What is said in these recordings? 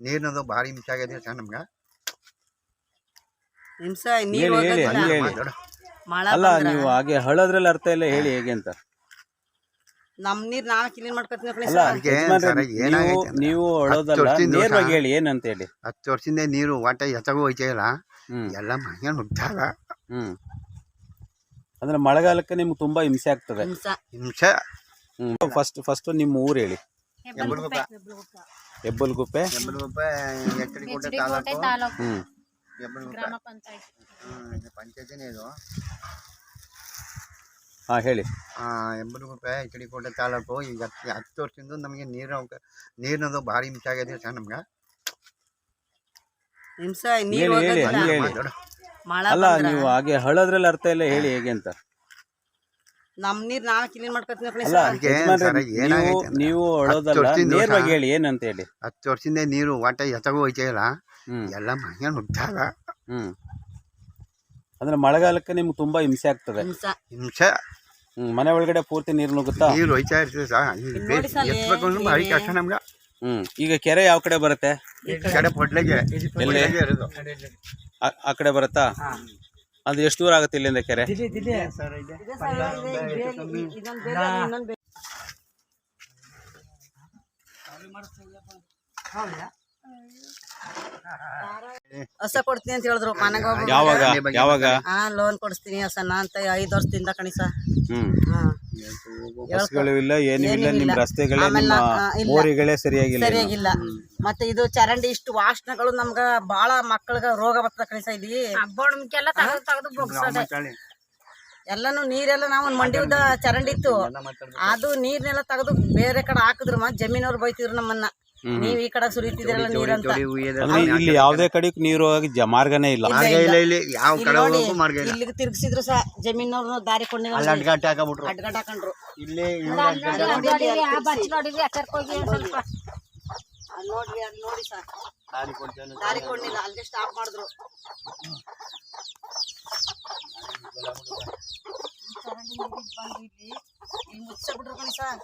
ನೀರಿನದು ಭಾರಿ ಹಿಂಸೆ ಆಗ್ಯದ ಸರ್ ನಮ್ಗೆ. ಹಿಂಸ ನೀರ್ ಹೇಳಿ, ಹೇಳಿ, ಹೋಗೋದಿಲ್ಲ ಹಂಗೆ ಹೇಳಿ. ಮಳೆ ಅಲ್ಲ ಬಂದ್ರ? ನೀವು ಹಾಗೆ ಹಳದ್ರಲ್ಲಿ ಅರ್ಥ ಇಲ್ಲ ಹೇಳಿ ಹೇಗೆ ಅಂತ. ನಮ್ ನೀರ್ ನಾವ್ ಕ್ಲೀನ್ ಮಾಡ್ಕೊತೀವಿ ಕಣೆ ಅಲ್ಲ ಸರ್. ಅದಕ್ಕೆ ಯಜಮಾನ್ರೆ, ಸರ್ ನೀವು ಏನಾಗೈತೆ ಅಂದ್ರೆ, ನೀವು ಹತ್ತು ಅಳೋದಲ್ಲ ವರ್ಷದಿಂದ ನೇರವಾಗಿ ಹೇಳಿ ಏನಂತ ಹೇಳಿ. ಹತ್ತು ವರ್ಷದಿಂದ ನೀರು ವಾಟ ಎತ್ತಗೂ ಹೋಯ್ತಾ ಇಲ್ಲ. ಹ್ಮ್. ಎಲ್ಲ ಮನೆ ನುಗ್ತಾರ ಹ್ಮ್. ಅಂದ್ರೆ ಮಳೆಗಾಲಕ್ಕೆ ನಿಮ್ಗೆ ತುಂಬಾ ಹಿಂಸೆ ಆಗ್ತದೆ. ಹಿಂಸ. ಹಿಂಸೆ. ಹ್ಮ್. ಫಸ್ಟ್ ಫಸ್ಟ್ ನಿಮ್ಮ ಊರು ಹೇಳಿ. ಹೆಬ್ಬಲ್ಗುಪ್ಪ ಹೆಬ್ಬಲ್ಗುಪ್ಪೆ ಹೆಬ್ಬಲ್ಗುಪ್ಪ ಎಚ್ ಡಿ ಕೋಟೆ ಕೋಟೆ ತಾಲೂಕು. ತಾಲೂಕು. ಹ್ಮ್. ಹೆಬ್ಬಲ್ಗುಪ್ಪ ಗ್ರಾಮ ಪಂಚಾಯತ್. ಇದು ಪಂಚಾಯತಿನೇ ಇದು. ಹಾ ಹೇಳಿ. ಹೆಬ್ಬಲ್ಗುಪ್ಪ ಎಚ್ ಡಿ ಕೋಟೆ ತಾಲೂಕು. ಈಗ ಹತ್ತು ಹತ್ತು ವರ್ಷದಿಂದ ನಮಗೆ ನೀರು ನೀರಿನದು ಭಾರಿ ಹಿಂಸೆ ಆಗಿದೆ ಸರ್ ನಮ್ಗೆ. ಹಿಂಸೆ ನೀರು ಹೇಳಿ, ಹೇಳಿ, ಹೋಗೋದಿಲ್ಲ? ಹಂಗೆ ಹೇಳಿ. ಮಾತಾಡು. ಮಳೆ ಅಲ್ಲ ಬಂದ್ರ? ನೀವು ಹಾಗೆ ಹಳದ್ರಲ್ಲಿ ಅರ್ಥ ಇಲ್ಲ ಹೇಳಿ ಹೇಗೆ ಅಂತ. ನಮ್ ನೀರ್ ನಾವ್ ಕ್ಲೀನ್ ಮಾಡ್ಕೊತೀನಿ ಕಣೆ ಅಲ್ಲ ಸರ್. ಅದಕ್ಕೆ ಯಜಮಾನ್ರೆ, ಸರ್ ನೀವು ಏನಾಗೈತೆ ಅಂದ್ರೆ, ನೀವು ಹತ್ತು ವರ್ಷದಿಂದ ನೇರವಾಗಿ ಸಹ- ಹೇಳಿ ಏನಂತ ಹೇಳಿ? ಹತ್ತು ವರ್ಷದಿಂದ ನೀರು ವಾಟ ಎತ್ತಗೂ ಹೋಯ್ತಾ ಇಲ್ಲ. ಹ್ಮ್. ಎಲ್ಲ ಮನೆ ನುಗ್ತಾರ ಹ್ಮ್. ಅಂದ್ರೆ ಮಳೆಗಾಲಕ್ಕೆ ನಿಮ್ಗೆ ತುಂಬಾ ಹಿಂಸೆ ಆಗ್ತದೆ. ಹಿಂಸ. ಹಿಂಸೆ. ಹ್ಮ್ ಮನೆ ಒಳಗಡೆ ಪೂರ್ತಿ ನೀರು ನುಗ್ಗುತ್ತಾ? ನೀರು ಹೋಯ್ತಾ ಇರ್ತದೆ ಸರ್ ಈಗ ಇಲ್ಲಿ ಬೇ- ನೋಡಿ ಸರ್, ಎತ್ತಬೇಕು ಅಂದ್ರೆ ಭಾರಿ ಕಷ್ಟ ನಮ್ಗೆ. ಹ್ಮ್ ಈಗ ಕೆರೆ ಯಾವ ಕಡೆ ಬರುತ್ತೆ? ಈ ಕಡೆ ಪೊಡ್ಲೆಗೆ. ಎಲ್ಲಿ? ಪೊಡ್ಲೆಗೆ ಇರೋದು. ಆ- ಆ ಕಡೆ ಬರುತ್ತಾ? ಅದು ಎಷ್ಟು ದೂರ ಆಗುತ್ತೆ ಇಲ್ಲಿಂದ ಕೆರೆ? ಹೊಸ ಕೊಡ್ತೀನಿ ಅಂತ ಹೇಳಿದ್ರು. ಮನೆಗೆ ಹೋಗಿ ಯಾವಾಗ? ಯಾವಾಗ? ಹಾ ಲೋನ್ ಕೊಡಿಸ್ತೀನಿ ನಾನ್ ಅಂತ ಐದು ವರ್ಷದಿಂದ ಕಣಿಸ. ಹ್ಮ್. ಹಾ. ಬಸ್ಗಳು ಇಲ್ಲ ಏನೂ ಇಲ್ಲ ಏನೂ ನಿಮ್ ರಸ್ತೆಗಳೇ ಆಮೇಲೆ ನಿಮ್ಮ ನಾ- ಆ, ಇಲ್ಲ. ಮೋರಿಗಳೇ ಸರಿಯಾಗಿಲ್ಲ ಇನ್ನು. ಸರಿಯಾಗಿಲ್ಲ. ಮತ್ತೆ ಇದು ಚರಂಡಿ ಇಷ್ಟು ವಾಸನೆಗಳು ನಮ್ಗ ಬಾಳ ಮಕ್ಕಳಿಗ ರೋಗ ಬರ್ತದ ಕಳಿಸ ಇದೀವಿ ಹಬ್ಬಡ್ಮಕ್ಕೆಲ್ಲ ತೆಗೆದು ತೆಗೆದು ಬೊಗ್ಸೋದೆ. ಎಲ್ಲಾನು ನೀರೆಲ್ಲ ನಾವು ಮಂಡಿದ ಚರಂಡಿ ಇತ್ತು. ಅದು ನೀರ್ನೆಲ್ಲ ತೆಗೆದು ಬೇರೆ ಕಡೆ ಹಾಕಿದ್ರು ಮತ್ತೆ ಜಮೀನವ್ರು ಬೈತಿದ್ರು ನಮ್ಮನ್ನ. ನೀವ್ ಈ ಕಡೆ ಸುರಿತಿದಿರಲ್ಲ ನೀರಂತ. ಅಂದ್ರೆ ಇಲ್ಲಿ ಯಾವುದೇ ಕಡೆ. ನೀರು ಹೋಗಿ ಜ- ಮಾರ್ಗನೇ ಇಲ್ಲ. ಮಾರ್ಗ ಇಲ್ಲ. ಇಲ್ಲಿ ಯಾವ ಕಡೆ ನೋಡಿ ಹೋಗಕ್ಕೂ ಮಾರ್ಗ ಇಲ್ಲ. ಇಲ್ಲಿಗೆ ತಿರ್ಗಿಸಿದ್ರು ಸಹ ಜಮೀನವ್ರು ದಾರಿ ಕೊಂಡಿಲ್ಲ ಅಲ್ಲಿ ಹಾಕಬಿಟ್ರು. ಅಡ್ಗಡ್ ಹಾಕೊಂಡ್ರು ಇಲ್ಲಿ ಇವ್ರು ನೋಡಿರಿ ಅಲ್ಲಿ ಅಲ್ಲಿ ನೋಡಿ ಸರ್ ದಾರಿ ಕೊಡ್ತೇನೆ ದಾರಿ ಕೊಂಡಿಲ್ಲ ಅಲ್ಲಿಗೆ ಸ್ಟಾಪ್ ಮಾಡಿದ್ರು. ಇಲ್ಲಿ ಮುಚ್ಚಿಬಿಟ್ರು ಕಣಿ ಸರ್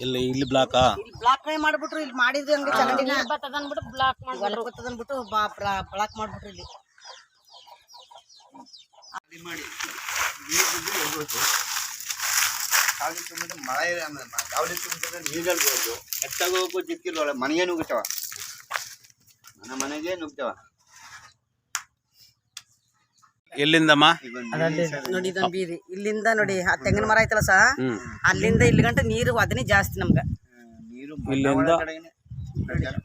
ಇಲ್ಲಿ ಇಲ್ಲಿ ಬ್ಲಾಕ್ ಇಲ್ಲಿ ಬ್ಲಾಕ್ ಮಾಡ್ಬಿಟ್ರು ಇಲ್ಲಿ ಮಾಡಿದ್ರೆ ಹಂಗೆ ಚರಂಡಿನ ಬ್ಲಾಕ್ ಮಾಡ್ಬಿಟ್ರು ಬ್ಲಾಕ್ ಮಾಡ್ಬಿಟ್ರು ಇಲ್ಲಿ. ತುಂಬಿದ್ರೆ ಮಳೆ ಗಾವಲಿ ತುಂಬಿದ್ರೆ ನೀರಲ್ಲಿ ಎತ್ತಾಗ ಹೋಗ್ಬೋದು ಮನೆಗೆ ನುಗ್ತಾವ ಮನೆ ಮನೆಗೆ ನುಗ್ತಾವ ಎಲ್ಲಿಂದಮ್ಮ ನೋಡಿ ಇದೊಂದು ಬೀದಿ ಇಲ್ಲಿಂದ ನೋಡಿ ಆ ತೆಂಗಿನ ಮರ ಐತಲ್ಲ ಸಹ ಹ್ಮ್. ಅಲ್ಲಿಂದ ಇಲ್ಲಿ ಗಂಟ ನೀರು ಅದನ್ನೇ ಜಾಸ್ತಿ ನಮ್ಗ. ಇಲ್ಲಿಂದ?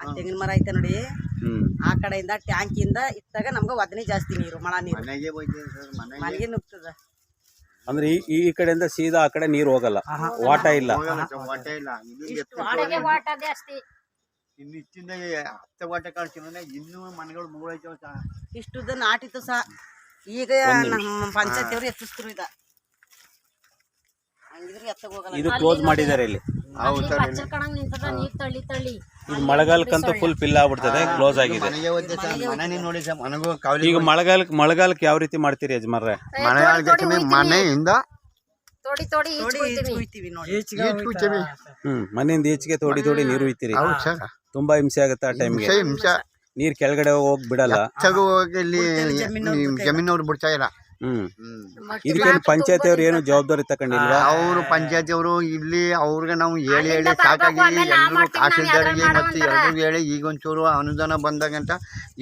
ಆ ತೆಂಗಿನ ಮರ ಐತೆ ನೋಡಿ. ಹ್ಮ್. ಆ ಕಡೆಯಿಂದ ಟ್ಯಾಂಕಿಯಿಂದ ಇತ್ತಾಗ ನಮ್ಗ ಒದನೆ ಜಾಸ್ತಿ ನೀರು ಮಳ ನೀರು. ಮನೆಗೆ ಹೋಯ್ತೀವಿ ಸರ್ ಮನೆಗೆ. ಮನೆಗೆ ನುಗ್ತದ. ಅಂದ್ರೆ ಈ ಈ ಕಡೆಯಿಂದ ಸೀದಾ ಆ ಕಡೆ ನೀರು ಹೋಗಲ್ಲ. ವಾಟ ಇಲ್ಲ. ಇಷ್ಟು ವಾಟ ಜಾಸ್ತಿ. ಇನ್ನು ಇಚ್ಚಿಂದ ಹತ್ತು ವಾಟ ಕಳ್ಸಿದ್ರೆ ಇನ್ನೂ ಮನೆಗಳು ಮುಗುಳೈತವ ಇಷ್ಟುದ ನಾಟಿತ್ತು ಸಹ ಈಗ ನಮ್ಮ ಪಂಚಾಯತಿಯವ್ರು ಎತ್ತಿಸ್ತಿರು ಇದ ಹಂಗಿದ್ರೆ ಎತ್ತಗ ಹೋಗಲ್ಲ. ಇದು ಕ್ಲೋಸ್ ಮಾಡಿದ್ದಾರೆ ಇಲ್ಲಿ. ಹೌದು. ಸರ್ ಬಚ್ಚ ಕಣಂಗ್ ನಿಂತದ ನೀರ್ ತಳ್ಳಿ ತಳ್ಳಿ. ಇದು ಮಳೆಗಾಲಕ್ಕಂತೂ ಫುಲ್ ಫಿಲ್ ಆಗ್ಬಿಡ್ತದೆ ಕ್ಲೋಸ್ ಆಗಿದೆ. ಮನೆಗೆ ಹೋಯ್ತೆ ಸರ್ ಮನೆನೇ ನೋಡಿ ಸರ್ ಮನೆಗೂ ಕಾವಲಿ ಈಗ ಮಳೆಗಾಲಕ್ಕೆ ಮಳೆಗಾಲಕ್ಕೆ ಯಾವ ರೀತಿ ಮಾಡ್ತೀರಿ ಯಜಮಾನ್ರೆ? ಮನೆಯಿಂದ ತೋಡಿ ತೋಡಿ ನೋಡಿ. ಹ್ಮ್ ಮನೆಯಿಂದ ಈಚೆಗೆ ತೋಡಿ ತೋಡಿ ನೀರು ಸರ್. ತುಂಬಾ ಹಿಂಸೆ ಆಗುತ್ತೆ ಆ ಟೈಮ್ಗೆ ಹಿಂಸೆ. ನೀರ್ ಕೆಳಗಡೆ ಹೋಗಿ ಬಿಡಲ್ಲ. ಹೆಚ್ಚಾಗಿ ಹೋಗಿ ಇಲ್ಲಿ ಜಮೀನವ್ರು ಬಿಡ್ತಾ ಇಲ್ಲ. ಹ್ಮ್. ಹ್ಮ್. ಇದಕ್ಕೇನು ಪಂಚಾಯತಿ ಅವ್ರು ಏನು ಜವಾಬ್ದಾರಿ ತಕೊಂಡಿಲ್ಲ ಅವರು ಪಂಚಾಯತಿ ಅವರು ಇಲ್ಲಿ ಅವ್ರಿಗೆ ನಾವು ಹೇಳಿ ಹೇಳಿ ಸಾಕಾಗಿ ಎಲ್ಲರಿಗೂ ತಹಸೀಲ್ದಾರ್ಗೆ ಮತ್ತು ಎಲ್ರಿಗೂ ಹೇಳಿ ಈಗ ಒಂಚೂರು ಅನುದಾನ ಬಂದಾಗಂತ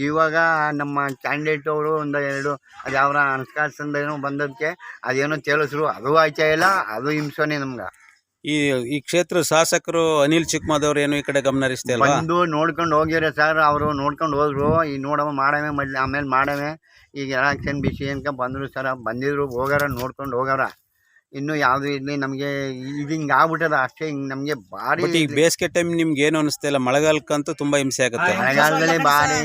ಇವಾಗ ನಮ್ಮ ಕ್ಯಾಂಡಿಡೇಟ್ ಅವರು ಒಂದು ಎರಡು ಅದು ಯಾವ ಅನುಸ್ಕಾರ ಏನೋ ಬಂದದಕ್ಕೆ ಅದೇನೋ ತೇಲಿಸ್ರು ಅದು ಆಯ್ತಾ ಇಲ್ಲ ಅದು ಹಿಂಸನೆ ನಮ್ಗೆ. ಈ ಈ ಕ್ಷೇತ್ರ ಶಾಸಕರು ಅನಿಲ್ ಚಿಕ್ಕಮಾದವ್ರು ಏನು ಈ ಕಡೆ ಗಮನ ಹರಿಸ್ತಾ ಇಲ್ವಾ ಬಂದು ನೋಡ್ಕೊಂಡು ಹೋಗಿರ ಸರ್ ಅವರು ನೋಡ್ಕೊಂಡು ಹೋದ್ರು. ಈಗ ನೋಡವ ಮಾಡವೆ ಮೊದ್ಲು ಆಮೇಲೆ ಮಾಡವೆ. ಈಗ ಎಲೆಕ್ಷನ್ ಬಿಸಿ ಅನ್ಕ ಬಂದರು ಸರ್. ಬಂದಿದ್ರು ಹೋಗಾರ ನೋಡ್ಕೊಂಡು ಹೋಗಾರ ಇನ್ನು ಯಾವುದು ಇರಲಿ ನಮಗೆ ಇದು ಹಿಂಗೆ ಆಗ್ಬಿಟ್ಟದ ಅಷ್ಟೇ ಹಿಂಗೆ ನಮಗೆ ಭಾರಿ ಬಟ್ ಈಗ ಬೇಸಿಗೆ ಟೈಮ್ ನಿಮ್ಗೆ ಏನು ಅನಿಸ್ತಾ ಇಲ್ಲ. ಮಳೆಗಾಲಕ್ಕಂತೂ ತುಂಬಾ ಹಿಂಸೆ ಆಗುತ್ತೆ. ಮಳೆಗಾಲದಲ್ಲಿ ಭಾರಿ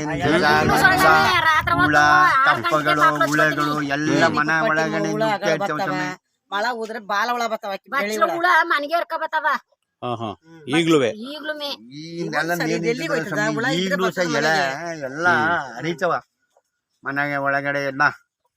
ರಾತ್ರಿ ಹುಳ ಕಪ್ಪಗಳು ಹುಳಗಳು ಎಲ್ಲ ಮನೆ ಒಳಗಡೆ ನುಗ್ತಾ ಇರ್ತಾವ ಸ್ವಾಮಿ. ಮಳ ಉದ್ರೆ ಬಾಲ ಹುಳ ಬರ್ತಾವ ಅಕ್ಕಿ ಬೆಳಿ ಬಚ್ಚಲು ಹುಳ ಹುಳ ಮನೆಗೆ ಇರ್ಕ ಬತ್ತವ. ಹಾ ಹಾ ಈಗ್ಲೂವೆ. ಈಗ್ಲೂ ಮೇ ಈ ನೆಲ ಸರಿ, ನೀರ್ ಇದು ಎಲ್ಲಿಗೆ ನಿಂತಿದೆ ಹೋಯ್ತದ? ಸ್ವಾಮಿ. ಹುಳ ಇದ್ರೆ ಈಗ್ಲೂ ಸಹ ಬರ್ತದೆ ಎಲೆ ಎಲ್ಲ ಹರಿತವ. ಮನೆಗೆ ಒಳಗಡೆ ಎಲ್ಲ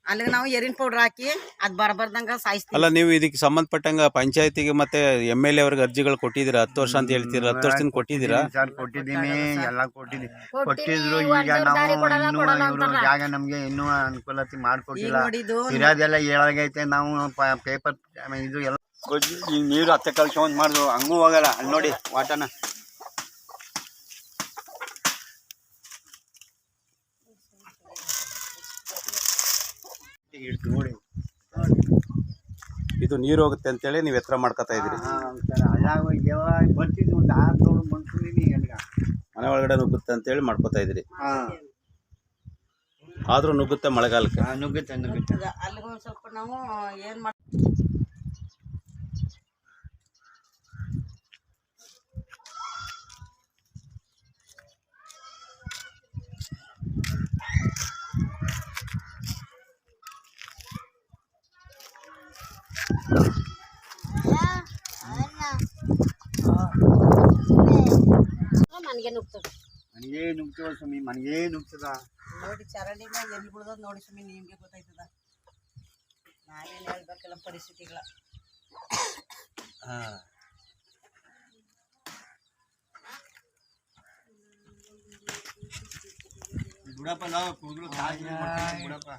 ಅಲ್ಲಿಗೆ ನಾವು ಎರಿನ್ ಪೌಡರ್ ಹಾಕಿ ಅದ್ ಬರಬಾರ್ದಂಗ ಸಾಯಿಸ್ತೀವಿ. ಅಲ್ಲ ನೀವು ಇದಕ್ಕೆ ಸಂಬಂಧಪಟ್ಟಂಗ ಪಂಚಾಯತಿಗೆ ಮತ್ತೆ ಎಂ ಎಲ್ ಎ ಅವ್ರಿಗೆ ಅರ್ಜಿಗಳು ಕೊಟ್ಟಿದ್ದೀರಾ? ಹತ್ತು ವರ್ಷ ಅಂತ ಹೇಳ್ತೀರಾ? ಹತ್ತು ವರ್ಷದಿಂದ ಕೊಟ್ಟಿದ್ದೀರಾ? ಸರ್ ಕೊಟ್ಟಿದ್ದೀನಿ ಎಲ್ಲ ಕೊಟ್ಟಿದ್ದೀನಿ. ಕೊಟ್ಟಿದ್ರು ಈಗ ನಾವು ಇನ್ನೂ ಇವರು ಜಾಗ ನಮ್ಗೆ ಇನ್ನೂ ಅನುಕೂಲತೆ ಮಾಡ್ಕೊಟ್ಟಿಲ್ಲ. ನೋಡಿದ್ದು ಇರೋದೆಲ್ಲ ಹೇಳಾಗೈತೆ ನಾವು ಪೇಪರ್ ಇದು ಎಲ್ಲ ಈ ನೀರು ಹತ್ತೆ ಕಳ್ಸ್ಕೊಂಡ್ ಮಾಡಿದ್ರು ಹಂಗೂ ಹೋಗಲ್ಲ. ಅಲ್ಲಿ ನೋಡಿ ವಾಟನ. ನೋಡಿ. ಇದು ನೀರು ಹೋಗುತ್ತೆ ಅಂತೇಳಿ ನೀವು ಎತ್ತರ ಮಾಡ್ಕೊತಾ ಇದ್ದೀರಿ. ಯಾವಾಗ ಬರ್ತಿದ್ವಿ ಒಂದು ಆರು ನೋಡು ಮನ್ಸಿದೀನಿ ಎಲ್ಗ ಮನೆ ಒಳಗಡೆ ನುಗ್ಗುತ್ತೆ ಅಂತೇಳಿ ಮಾಡ್ಕೋತಾ ಇದ್ದೀರಿ. ಹಾ. ಆದ್ರೂ ನುಗ್ಗುತ್ತೆ ಮಳೆಗಾಲಕ್ಕೆ? ನುಗ್ಗುತ್ತೆ ನುಗ್ಗುತ್ತೆ. ಅಲ್ಲಿಗೆ ಸ್ವಲ್ಪ ನಾವು ಏನು ಮಾಡ್ ನನಗೆ ನುಗ್ತದ ನನಗೇ ನುಗ್ತದ ಸ್ವಾಮಿ ನನಗೇ ನುಗ್ತದ ನೋಡಿ ಚರಂಡಿ ಮೇಲೆ ಎಲ್ಲಿ ಬಿಡ್ದದ ನೋಡಿ ಸ್ವಾಮಿ ನಿಮ್ಗೆ ಗೊತ್ತಾಯ್ತದ. ನಾನೇನು ಹೇಳ್ಬೇಕಲ್ಲ ಪರಿಸ್ಥಿತಿಗಳ. ಬಿಡಪ್ಪ ನಾವು ಕೂದಲು ತಾಜ್ ಬಿಡಪ್ಪ.